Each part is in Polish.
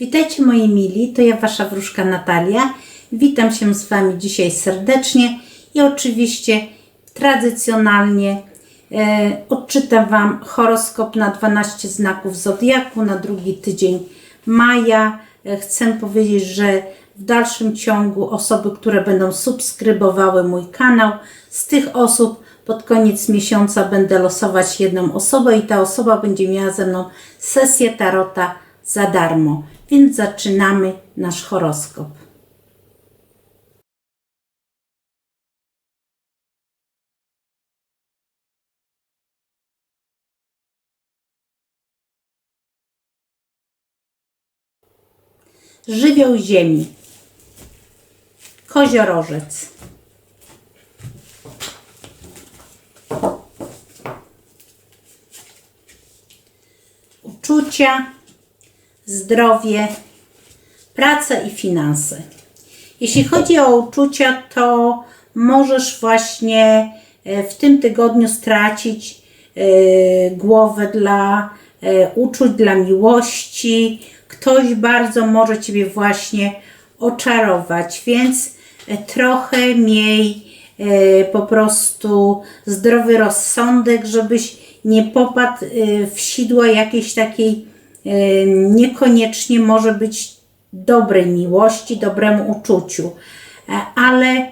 Witajcie moi mili, to ja Wasza wróżka Natalia. Witam się z Wami dzisiaj serdecznie i oczywiście tradycjonalnie e, odczytam Wam horoskop na 12 znaków Zodiaku na drugi tydzień maja. E, chcę powiedzieć, że w dalszym ciągu osoby, które będą subskrybowały mój kanał, z tych osób pod koniec miesiąca będę losować jedną osobę i ta osoba będzie miała ze mną sesję tarota za darmo. Więc zaczynamy nasz horoskop. Żywioł ziemi. Koziorożec. Uczucia, zdrowie, praca i finanse. Jeśli chodzi o uczucia, to możesz właśnie e, w tym tygodniu stracić e, głowę dla e, uczuć, dla miłości. Ktoś bardzo może Ciebie właśnie oczarować, więc trochę miej po prostu zdrowy rozsądek, żebyś nie popadł w sidła jakiejś takiej niekoniecznie może być dobrej miłości, dobremu uczuciu, e, ale e,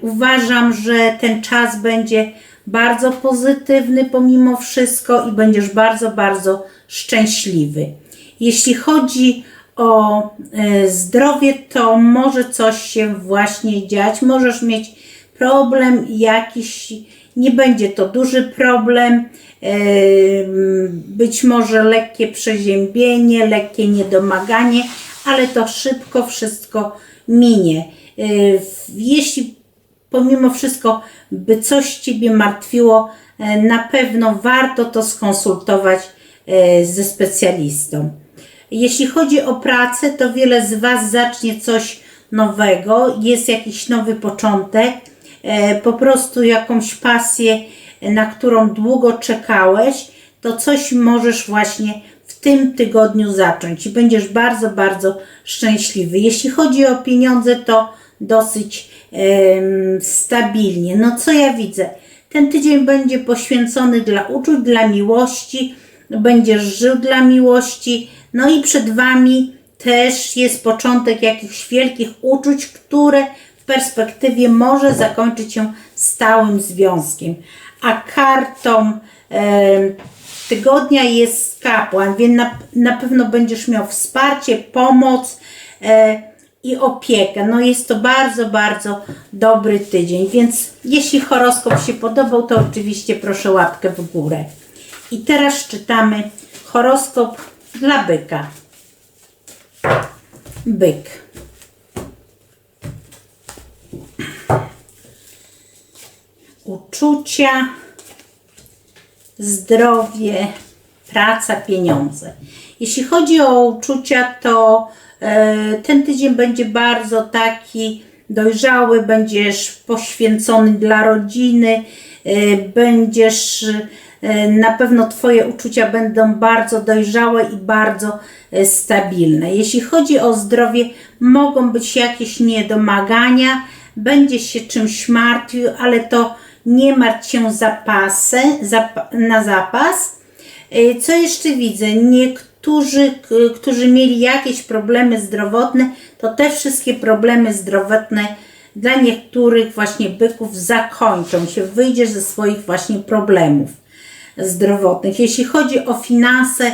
uważam, że ten czas będzie bardzo pozytywny pomimo wszystko i będziesz bardzo, bardzo szczęśliwy. Jeśli chodzi o e, zdrowie, to może coś się właśnie dziać, możesz mieć problem jakiś, nie będzie to duży problem, być może lekkie przeziębienie, lekkie niedomaganie, ale to szybko wszystko minie. Jeśli pomimo wszystko by coś Ciebie martwiło, na pewno warto to skonsultować ze specjalistą. Jeśli chodzi o pracę, to wiele z Was zacznie coś nowego, jest jakiś nowy początek, po prostu jakąś pasję na którą długo czekałeś, to coś możesz właśnie w tym tygodniu zacząć i będziesz bardzo, bardzo szczęśliwy. Jeśli chodzi o pieniądze, to dosyć stabilnie. No co ja widzę? Ten tydzień będzie poświęcony dla uczuć, dla miłości, będziesz żył dla miłości, no i przed Wami też jest początek jakichś wielkich uczuć, które w perspektywie może zakończyć się stałym związkiem a kartą tygodnia jest kapłan, więc na, na pewno będziesz miał wsparcie, pomoc e, i opiekę. No jest to bardzo, bardzo dobry tydzień, więc jeśli horoskop się podobał, to oczywiście proszę łapkę w górę. I teraz czytamy horoskop dla byka. Byk. Uczucia, zdrowie, praca, pieniądze. Jeśli chodzi o uczucia, to e, ten tydzień będzie bardzo taki dojrzały, będziesz poświęcony dla rodziny, e, będziesz e, na pewno Twoje uczucia będą bardzo dojrzałe i bardzo stabilne. Jeśli chodzi o zdrowie, mogą być jakieś niedomagania, będzie się czymś martwił, ale to nie martw się zapasy, zap, na zapas. Y, co jeszcze widzę? Niektórzy, którzy mieli jakieś problemy zdrowotne, to te wszystkie problemy zdrowotne dla niektórych właśnie byków zakończą się. Wyjdziesz ze swoich właśnie problemów zdrowotnych. Jeśli chodzi o finanse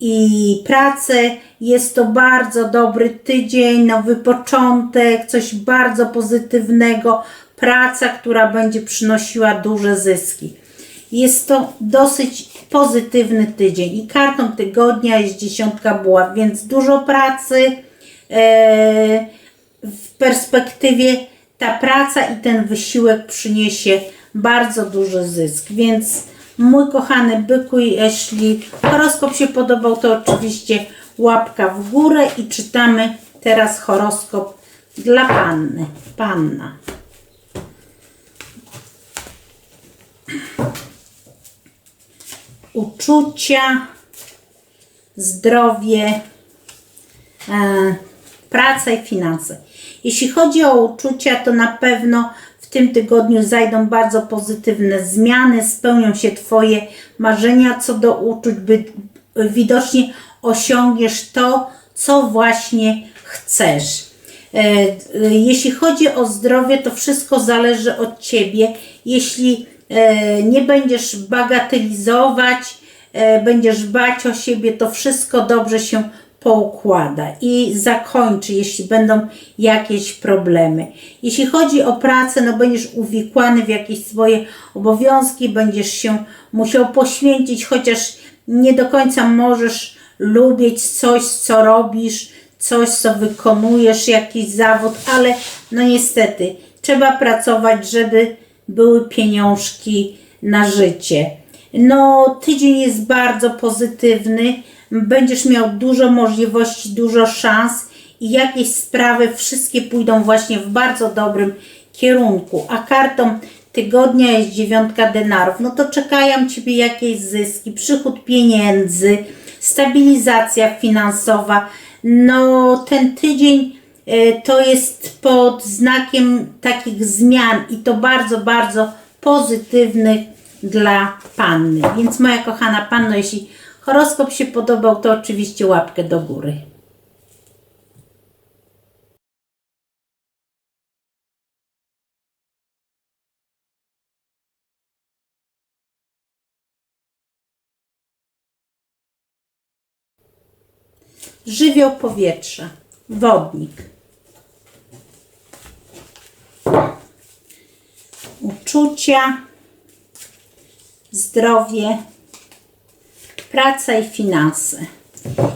i pracę, jest to bardzo dobry tydzień, nowy początek, coś bardzo pozytywnego praca, która będzie przynosiła duże zyski. Jest to dosyć pozytywny tydzień i kartą tygodnia jest dziesiątka buław, więc dużo pracy. E, w perspektywie ta praca i ten wysiłek przyniesie bardzo duży zysk, więc mój kochany byku, jeśli horoskop się podobał, to oczywiście łapka w górę i czytamy teraz horoskop dla panny. Panna. Uczucia, zdrowie, e, praca i finanse. Jeśli chodzi o uczucia, to na pewno w tym tygodniu zajdą bardzo pozytywne zmiany, spełnią się Twoje marzenia co do uczuć, by widocznie osiągniesz to, co właśnie chcesz. E, e, Jeśli chodzi o zdrowie, to wszystko zależy od Ciebie. Jeśli nie będziesz bagatelizować, e, będziesz dbać o siebie, to wszystko dobrze się poukłada i zakończy, jeśli będą jakieś problemy. Jeśli chodzi o pracę, no będziesz uwikłany w jakieś swoje obowiązki, będziesz się musiał poświęcić, chociaż nie do końca możesz lubić coś, co robisz, coś, co wykonujesz, jakiś zawód, ale no niestety trzeba pracować, żeby były pieniążki na życie. No, tydzień jest bardzo pozytywny, będziesz miał dużo możliwości, dużo szans i jakieś sprawy wszystkie pójdą właśnie w bardzo dobrym kierunku. A kartą tygodnia jest dziewiątka denarów. No to czekają Ciebie jakieś zyski, przychód pieniędzy, stabilizacja finansowa. No ten tydzień to jest pod znakiem takich zmian i to bardzo, bardzo pozytywnych dla Panny. Więc moja kochana Panno, jeśli horoskop się podobał, to oczywiście łapkę do góry. Żywioł powietrza, wodnik. Uczucia, zdrowie, praca i finanse.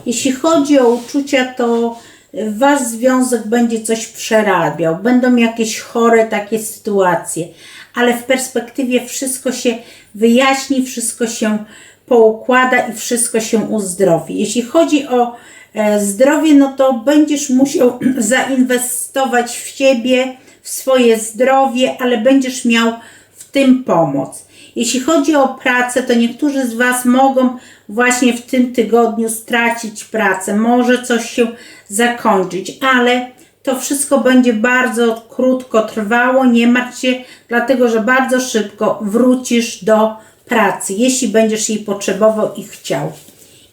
Jeśli chodzi o uczucia, to Wasz związek będzie coś przerabiał, będą jakieś chore takie sytuacje, ale w perspektywie wszystko się wyjaśni, wszystko się poukłada i wszystko się uzdrowi. Jeśli chodzi o e, zdrowie, no to będziesz musiał zainwestować w siebie, swoje zdrowie, ale będziesz miał w tym pomoc. Jeśli chodzi o pracę, to niektórzy z Was mogą właśnie w tym tygodniu stracić pracę, może coś się zakończyć, ale to wszystko będzie bardzo krótko trwało, nie martw się, dlatego że bardzo szybko wrócisz do pracy, jeśli będziesz jej potrzebował i chciał.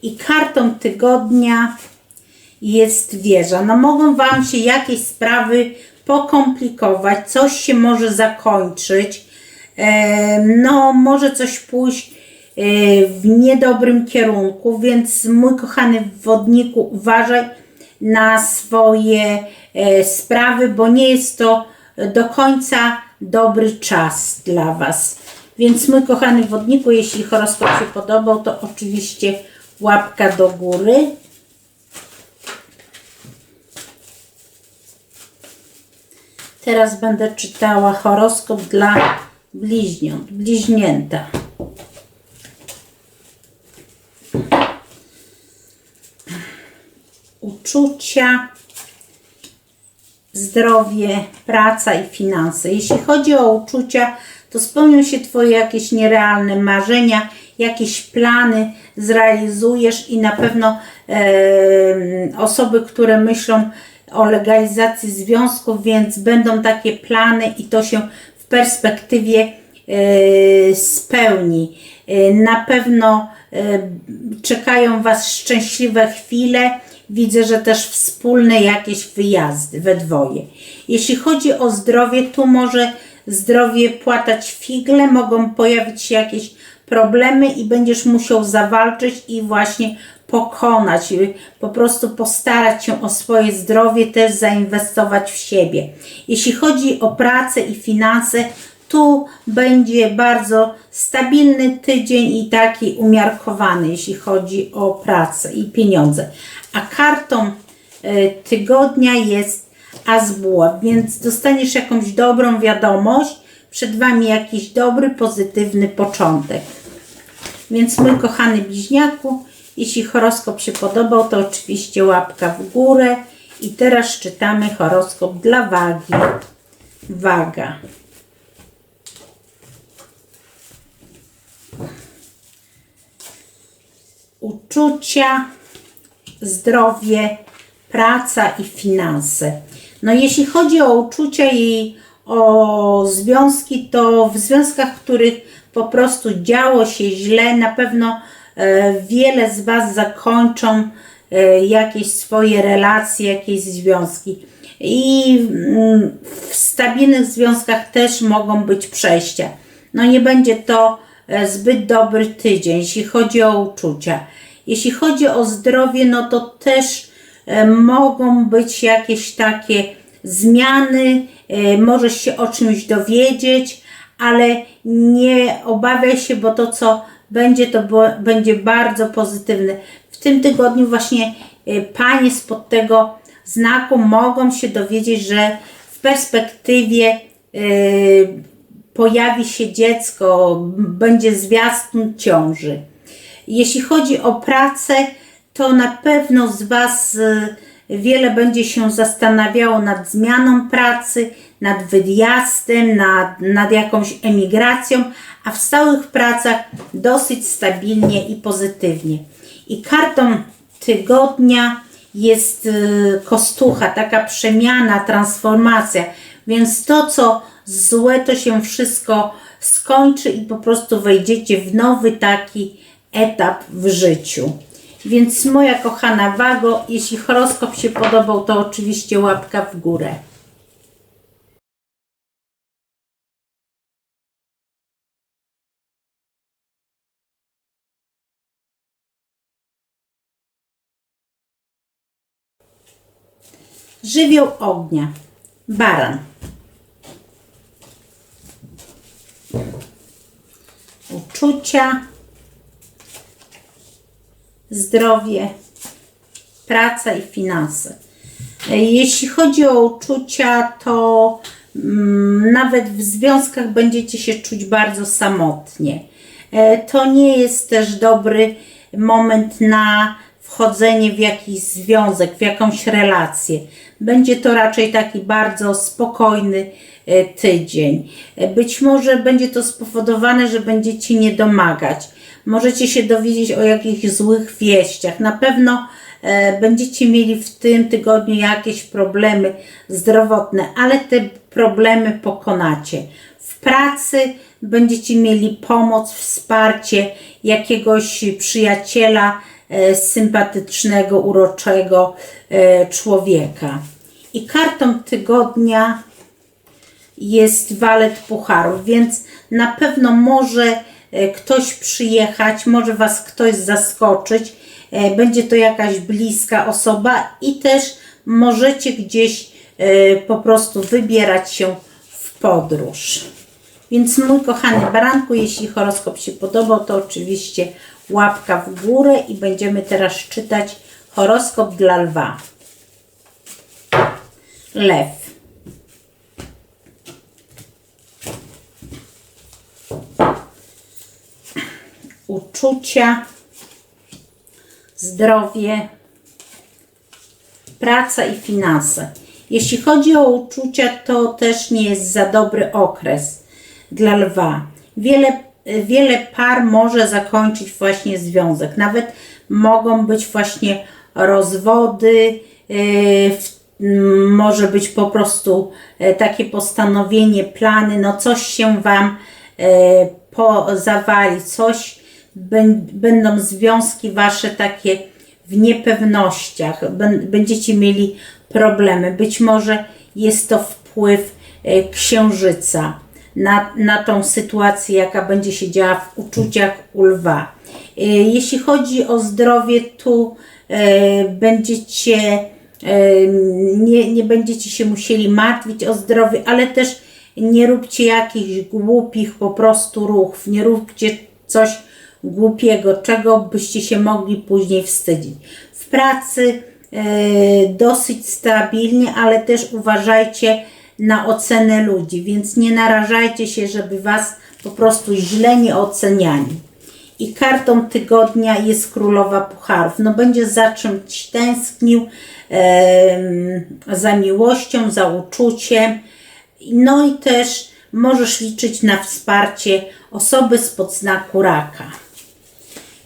I kartą tygodnia jest wieża. No mogą Wam się jakieś sprawy pokomplikować, coś się może zakończyć, e, no może coś pójść e, w niedobrym kierunku, więc mój kochany wodniku, uważaj na swoje e, sprawy, bo nie jest to do końca dobry czas dla Was. Więc mój kochany wodniku, jeśli horoskop się podobał, to oczywiście łapka do góry. Teraz będę czytała horoskop dla bliźniąt, bliźnięta. Uczucia, zdrowie, praca i finanse. Jeśli chodzi o uczucia, to spełnią się Twoje jakieś nierealne marzenia, jakieś plany zrealizujesz i na pewno e, osoby, które myślą o legalizacji związków, więc będą takie plany i to się w perspektywie e, spełni. E, na pewno e, czekają Was szczęśliwe chwile. Widzę, że też wspólne jakieś wyjazdy we dwoje. Jeśli chodzi o zdrowie, tu może zdrowie płatać figle, mogą pojawić się jakieś problemy i będziesz musiał zawalczyć i właśnie pokonać, po prostu postarać się o swoje zdrowie, też zainwestować w siebie. Jeśli chodzi o pracę i finanse, tu będzie bardzo stabilny tydzień i taki umiarkowany, jeśli chodzi o pracę i pieniądze. A kartą y, tygodnia jest As Buław, więc dostaniesz jakąś dobrą wiadomość, przed Wami jakiś dobry, pozytywny początek. Więc mój kochany bliźniaku, jeśli horoskop się podobał, to oczywiście łapka w górę. I teraz czytamy horoskop dla wagi. Waga. Uczucia, zdrowie, praca i finanse. No jeśli chodzi o uczucia i o związki, to w związkach, w których po prostu działo się źle, na pewno wiele z Was zakończą e, jakieś swoje relacje, jakieś związki. I mm, w stabilnych związkach też mogą być przejścia. No nie będzie to e, zbyt dobry tydzień, jeśli chodzi o uczucia. Jeśli chodzi o zdrowie, no to też e, mogą być jakieś takie zmiany, e, możesz się o czymś dowiedzieć, ale nie obawiaj się, bo to co będzie, to będzie bardzo pozytywne. W tym tygodniu właśnie panie spod tego znaku mogą się dowiedzieć, że w perspektywie pojawi się dziecko, będzie zwiastun ciąży. Jeśli chodzi o pracę, to na pewno z Was y, wiele będzie się zastanawiało nad zmianą pracy, nad wyjazdem, nad, nad jakąś emigracją, a w stałych pracach dosyć stabilnie i pozytywnie. I kartą tygodnia jest y, kostucha, taka przemiana, transformacja. Więc to, co złe, to się wszystko skończy i po prostu wejdziecie w nowy taki etap w życiu. Więc moja kochana Wago, jeśli horoskop się podobał, to oczywiście łapka w górę. Żywioł ognia. Baran. Uczucia, zdrowie, praca i finanse. Jeśli chodzi o uczucia, to mm, nawet w związkach będziecie się czuć bardzo samotnie. E, to nie jest też dobry moment na wchodzenie w jakiś związek, w jakąś relację. Będzie to raczej taki bardzo spokojny e, tydzień. E, być może będzie to spowodowane, że będziecie nie domagać. Możecie się dowiedzieć o jakichś złych wieściach. Na pewno e, będziecie mieli w tym tygodniu jakieś problemy zdrowotne, ale te problemy pokonacie. W pracy będziecie mieli pomoc, wsparcie jakiegoś przyjaciela, E, sympatycznego, uroczego e, człowieka. I kartą tygodnia jest walet pucharów, więc na pewno może ktoś przyjechać, może Was ktoś zaskoczyć, będzie to jakaś bliska osoba i też możecie gdzieś po prostu wybierać się w podróż. Więc mój kochany baranku, jeśli horoskop się podobał, to oczywiście łapka w górę i będziemy teraz czytać horoskop dla lwa. Lew. Uczucia, zdrowie, praca i finanse. Jeśli chodzi o uczucia, to też nie jest za dobry okres dla lwa. Wiele wiele par może zakończyć właśnie związek. Nawet mogą być właśnie rozwody, y, może być po prostu e, takie postanowienie, plany, no coś się Wam e, zawali, coś będą związki Wasze takie w niepewnościach, będziecie mieli problemy. Być może jest to wpływ e, księżyca na, na tą sytuację, jaka będzie się działa w uczuciach u lwa. E, jeśli chodzi o zdrowie, tu e, będziecie, nie, nie będziecie się musieli martwić o zdrowie, ale też nie róbcie jakichś głupich po prostu ruchów, nie róbcie coś głupiego, czego byście się mogli później wstydzić. W pracy dosyć stabilnie, ale też uważajcie, na ocenę ludzi, więc nie narażajcie się, żeby Was po prostu źle nie oceniali. I kartą tygodnia jest królowa pucharów. No będzie za czymś tęsknił, e, za miłością, za uczuciem. No i też możesz liczyć na wsparcie osoby spod znaku raka.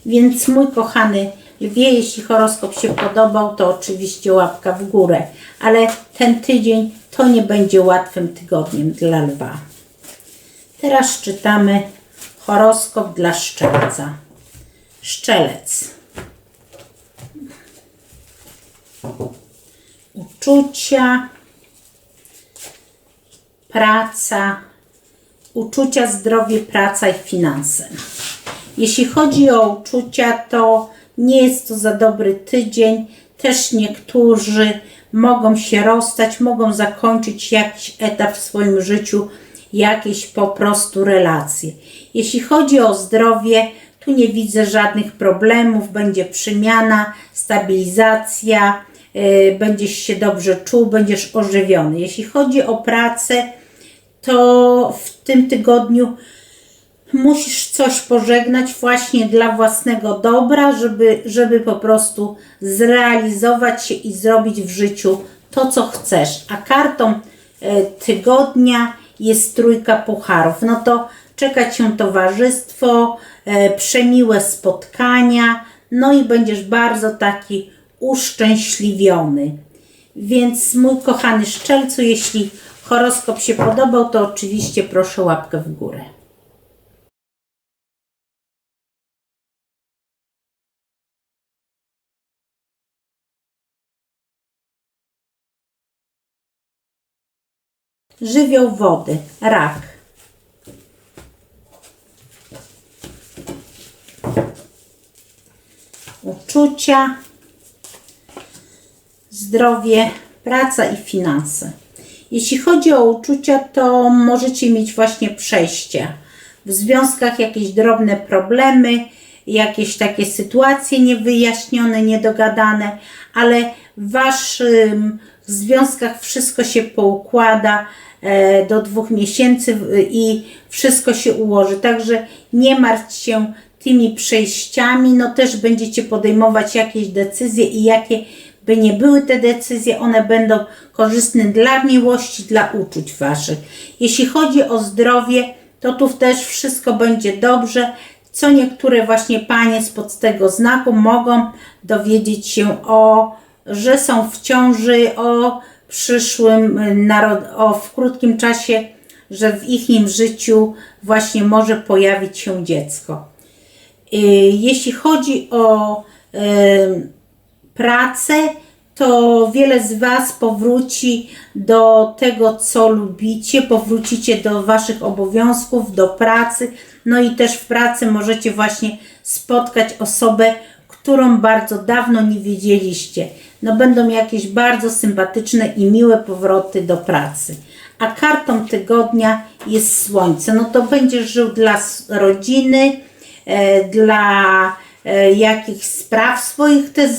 Więc mój kochany Lwie, jeśli horoskop się podobał, to oczywiście łapka w górę, ale ten tydzień to nie będzie łatwym tygodniem dla lwa. Teraz czytamy horoskop dla szczelca. Szczelec. Uczucia, praca, uczucia, zdrowie, praca i finanse. Jeśli chodzi o uczucia, to nie jest to za dobry tydzień. Też niektórzy mogą się rozstać, mogą zakończyć jakiś etap w swoim życiu, jakieś po prostu relacje. Jeśli chodzi o zdrowie, tu nie widzę żadnych problemów, będzie przemiana, stabilizacja, yy, będziesz się dobrze czuł, będziesz ożywiony. Jeśli chodzi o pracę, to w tym tygodniu musisz coś pożegnać właśnie dla własnego dobra, żeby, żeby po prostu zrealizować się i zrobić w życiu to, co chcesz. A kartą e, tygodnia jest trójka pucharów. No to czeka Cię towarzystwo, e, przemiłe spotkania, no i będziesz bardzo taki uszczęśliwiony. Więc mój kochany szczelcu, jeśli horoskop się podobał, to oczywiście proszę łapkę w górę. Żywioł wody, rak. Uczucia, zdrowie, praca i finanse. Jeśli chodzi o uczucia, to możecie mieć właśnie przejście. W związkach jakieś drobne problemy, jakieś takie sytuacje niewyjaśnione, niedogadane, ale w waszym związkach wszystko się poukłada e, do dwóch miesięcy i wszystko się ułoży. Także nie martw się tymi przejściami, no też będziecie podejmować jakieś decyzje i jakie by nie były te decyzje, one będą korzystne dla miłości, dla uczuć Waszych. Jeśli chodzi o zdrowie, to tu też wszystko będzie dobrze. Co niektóre właśnie panie spod tego znaku mogą dowiedzieć się o, że są w ciąży, o przyszłym narod, o w krótkim czasie, że w ich życiu właśnie może pojawić się dziecko. Y, jeśli chodzi o pracę, to wiele z Was powróci do tego, co lubicie, powrócicie do Waszych obowiązków, do pracy. No i też w pracy możecie właśnie spotkać osobę, którą bardzo dawno nie wiedzieliście. No będą jakieś bardzo sympatyczne i miłe powroty do pracy. A kartą tygodnia jest słońce. No to będziesz żył dla rodziny, e, dla E, jakichś spraw swoich też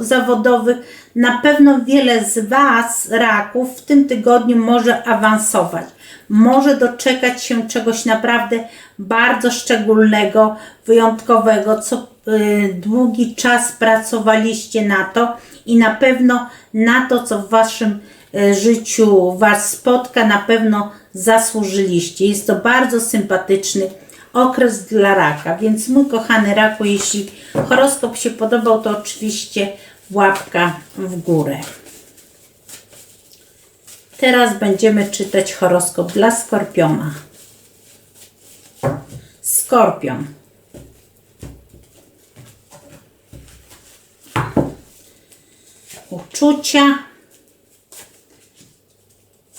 zawodowych. Na pewno wiele z Was, raków, w tym tygodniu może awansować. Może doczekać się czegoś naprawdę bardzo szczególnego, wyjątkowego, co y, długi czas pracowaliście na to i na pewno na to, co w Waszym y, życiu Was spotka, na pewno zasłużyliście. Jest to bardzo sympatyczny okres dla raka. Więc mój kochany raku, jeśli horoskop się podobał, to oczywiście łapka w górę. Teraz będziemy czytać horoskop dla Skorpiona. Skorpion. Uczucia,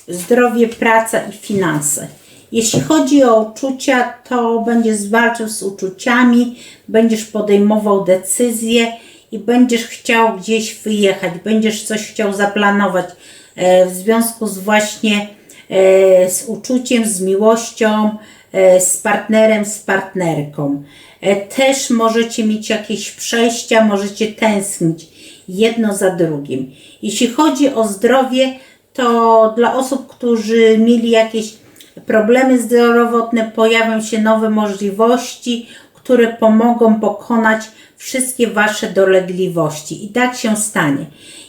zdrowie, praca i finanse. Jeśli chodzi o uczucia, to będziesz zwalczał z uczuciami, będziesz podejmował decyzje i będziesz chciał gdzieś wyjechać, będziesz coś chciał zaplanować e, w związku z właśnie e, z uczuciem, z miłością, e, z partnerem, z partnerką. Też możecie mieć jakieś przejścia, możecie tęsknić jedno za drugim. Jeśli chodzi o zdrowie, to dla osób, którzy mieli jakieś problemy zdrowotne, pojawią się nowe możliwości, które pomogą pokonać wszystkie Wasze dolegliwości. I tak się stanie.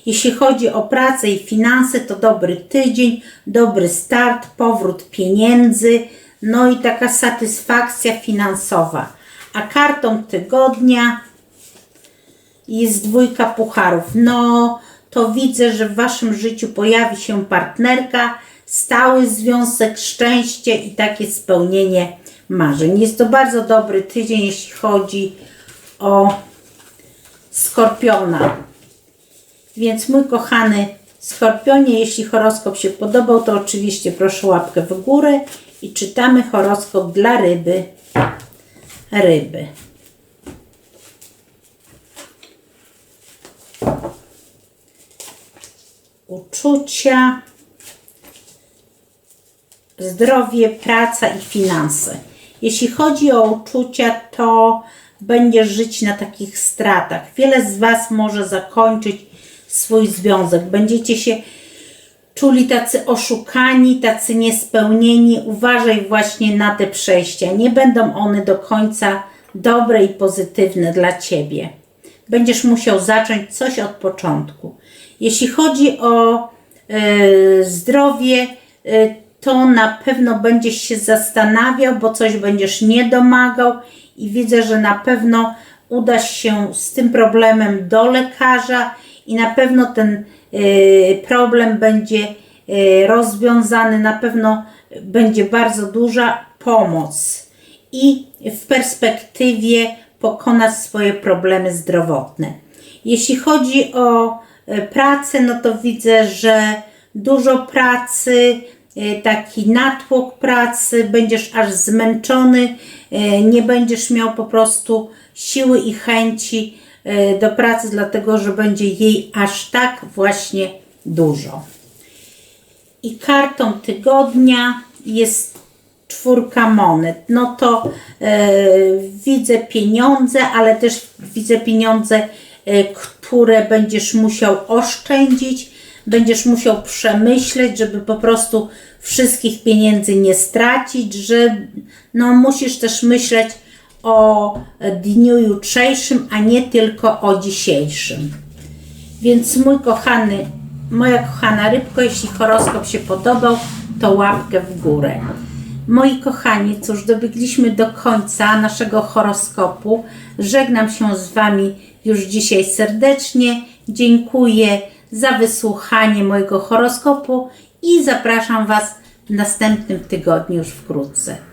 Jeśli chodzi o pracę i finanse, to dobry tydzień, dobry start, powrót pieniędzy, no i taka satysfakcja finansowa. A kartą tygodnia jest dwójka pucharów. No, to widzę, że w Waszym życiu pojawi się partnerka, stały związek, szczęście i takie spełnienie marzeń. Jest to bardzo dobry tydzień, jeśli chodzi o Skorpiona. Więc mój kochany Skorpionie, jeśli horoskop się podobał, to oczywiście proszę łapkę w górę i czytamy horoskop dla ryby. Ryby. Uczucia, zdrowie, praca i finanse. Jeśli chodzi o uczucia, to będziesz żyć na takich stratach. Wiele z Was może zakończyć swój związek. Będziecie się czuli tacy oszukani, tacy niespełnieni. Uważaj właśnie na te przejścia. Nie będą one do końca dobre i pozytywne dla Ciebie. Będziesz musiał zacząć coś od początku. Jeśli chodzi o e, zdrowie, e, to na pewno będziesz się zastanawiał, bo coś będziesz nie domagał i widzę, że na pewno udasz się z tym problemem do lekarza i na pewno ten y, problem będzie y, rozwiązany, na pewno będzie bardzo duża pomoc i w perspektywie pokonać swoje problemy zdrowotne. Jeśli chodzi o y, pracę, no to widzę, że dużo pracy, taki natłok pracy, będziesz aż zmęczony, y, nie będziesz miał po prostu siły i chęci y, do pracy, dlatego że będzie jej aż tak właśnie dużo. I kartą tygodnia jest czwórka monet. No to e, widzę pieniądze, ale też widzę pieniądze, e, które będziesz musiał oszczędzić, będziesz musiał przemyśleć, żeby po prostu wszystkich pieniędzy nie stracić, że no musisz też myśleć o dniu jutrzejszym, a nie tylko o dzisiejszym. Więc mój kochany, moja kochana rybko, jeśli horoskop się podobał, to łapkę w górę. Moi kochani, cóż, dobiegliśmy do końca naszego horoskopu. Żegnam się z Wami już dzisiaj serdecznie. Dziękuję za wysłuchanie mojego horoskopu i zapraszam Was w następnym tygodniu już wkrótce.